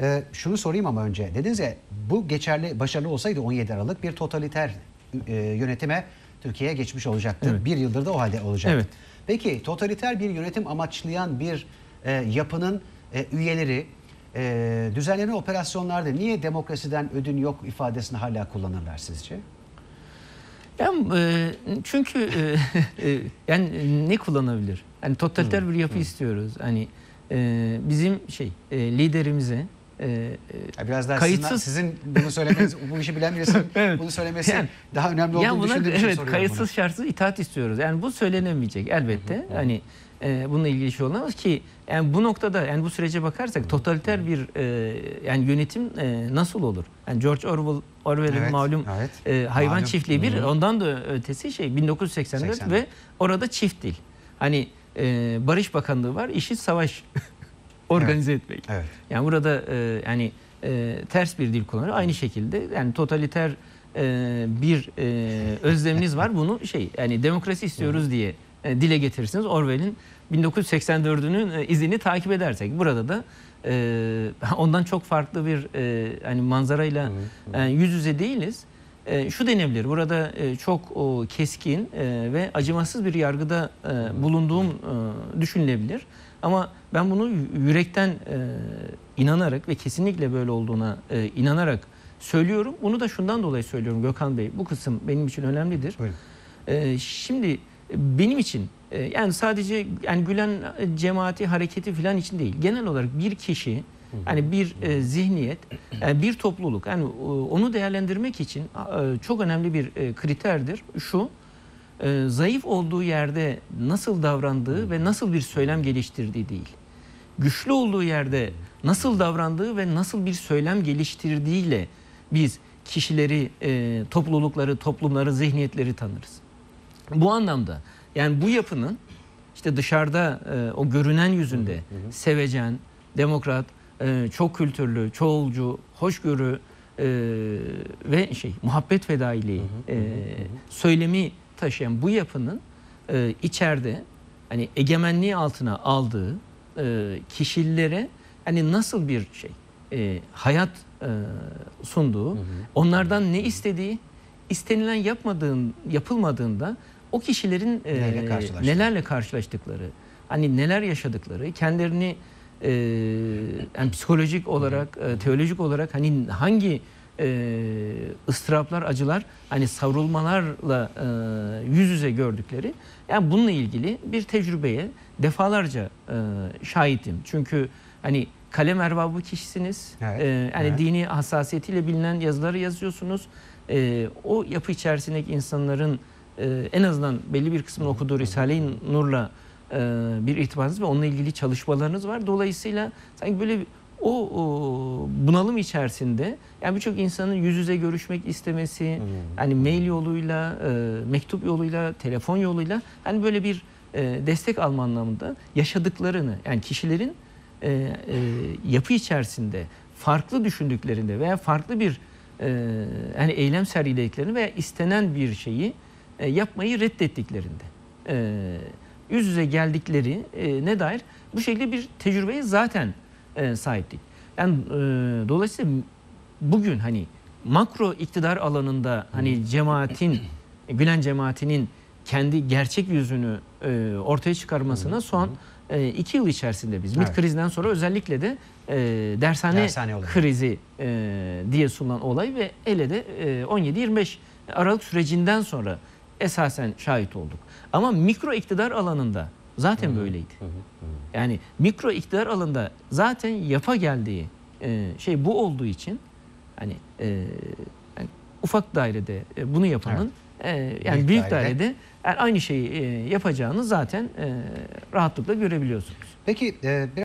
Ee, şunu sorayım ama önce. Dediniz ya bu geçerli, başarılı olsaydı 17 Aralık bir totaliter e, yönetime Türkiye geçmiş olacaktı. Evet. Bir yıldır da o halde olacaktı. Evet. Peki totaliter bir yönetim amaçlayan bir e, yapının e, üyeleri e, düzenlenen operasyonlarda niye demokrasiden ödün yok ifadesini hala kullanırlar sizce? Yani, e, çünkü e, e, yani ne kullanabilir? Yani totaliter bir yapı istiyoruz. Hani e, bizim şey e, liderimize e, Biraz daha Kayıtsız- sizin, sizin bunu söylemeniz, bu işi bilen birisinin Evet. bunu söylemesi Yani- daha önemli olduğunu ya buna düşündüğüm için evet soruyorum kayıtsız bunu. şartsız itaat istiyoruz. Yani bu söylenemeyecek elbette. Hani e, bununla ilgili şey olamaz ki yani bu noktada yani bu sürece bakarsak totaliter bir e, yani yönetim e, nasıl olur? Yani George Orwell Orwell'in Evet, malum evet. e, hayvan Malum. çiftliği bir ondan da ötesi şey 1984 84. ve orada çift dil. Hani e, Barış Bakanlığı var, işi savaş organize etmek. Evet. Yani burada e, yani e, ters bir dil kullanıyor. Aynı şekilde yani totaliter e, bir e, özleminiz var. Bunu şey yani demokrasi istiyoruz diye e, dile getirirsiniz. Orwell'in 1984'ünün e, izini takip edersek burada da e, ondan çok farklı bir e, hani manzarayla e, yüz yüze değiliz. E, şu denebilir. Burada e, çok keskin e, ve acımasız bir yargıda e, bulunduğum düşünülebilir. Ama ben bunu yürekten inanarak ve kesinlikle böyle olduğuna inanarak söylüyorum. Bunu da şundan dolayı söylüyorum Gökhan Bey. Bu kısım benim için önemlidir. Buyurun. Ee, şimdi benim için yani sadece yani Gülen cemaati hareketi falan için değil. Genel olarak bir kişi yani bir e, zihniyet, yani bir topluluk yani e, onu değerlendirmek için e, çok önemli bir e, kriterdir. Şu e, zayıf olduğu yerde nasıl davrandığı ve nasıl bir söylem geliştirdiği değil. Güçlü olduğu yerde nasıl davrandığı ve nasıl bir söylem geliştirdiğiyle biz kişileri, e, toplulukları, toplumları, zihniyetleri tanırız. Bu anlamda yani bu yapının işte dışarıda e, o görünen yüzünde sevecen, demokrat, e, çok kültürlü, çoğulcu, hoşgörü e, ve şey muhabbet fedailiği e, söylemi taşıyan bu yapının e, içeride hani egemenliği altına aldığı e, kişilere hani nasıl bir şey e, hayat e, sunduğu, onlardan ne istediği, istenilen yapmadığın yapılmadığında o kişilerin e, karşılaştığı. nelerle karşılaştıkları, hani neler yaşadıkları, kendilerini e, yani psikolojik olarak, e, teolojik olarak hani hangi e, ıstıraplar, acılar, hani savrulmalarla e, yüz yüze gördükleri, yani bununla ilgili bir tecrübeye defalarca e, şahitim. Çünkü hani kalem erbabı kişisiniz. Evet, E, hani evet. dini hassasiyetiyle bilinen yazıları yazıyorsunuz. E, o yapı içerisindeki insanların e, en azından belli bir kısmını okuduğu Risale-i Nur'la bir irtibatınız ve onunla ilgili çalışmalarınız var. Dolayısıyla sanki böyle o, o bunalım içerisinde yani birçok insanın yüz yüze görüşmek istemesi, hani mail yoluyla, e, mektup yoluyla, telefon yoluyla hani böyle bir e, destek alma anlamında yaşadıklarını yani kişilerin e, e, yapı içerisinde farklı düşündüklerinde veya farklı bir e, yani eylem sergilediklerini veya istenen bir şeyi e, yapmayı reddettiklerinde e, yüz yüze geldikleri e, ne dair bu şekilde bir tecrübeye zaten e, sahiptik. Yani e, dolayısıyla bugün hani makro iktidar alanında hani cemaatin Gülen cemaatinin kendi gerçek yüzünü e, ortaya çıkarmasına son e, iki yıl içerisinde biz MİT Evet. krizden sonra özellikle de e, dershane, Dershane olayı. krizi e, diye sunulan olay ve hele de e, 17-25 Aralık sürecinden sonra esasen şahit olduk. Ama mikro iktidar alanında zaten böyleydi. Yani mikro iktidar alanında zaten yapa geldiği e, şey bu olduğu için hani e, yani ufak dairede e, bunu yapanın e, yani Büyük büyük, dairede- dairede yani aynı şeyi e, yapacağını zaten e, rahatlıkla görebiliyorsunuz. Peki e,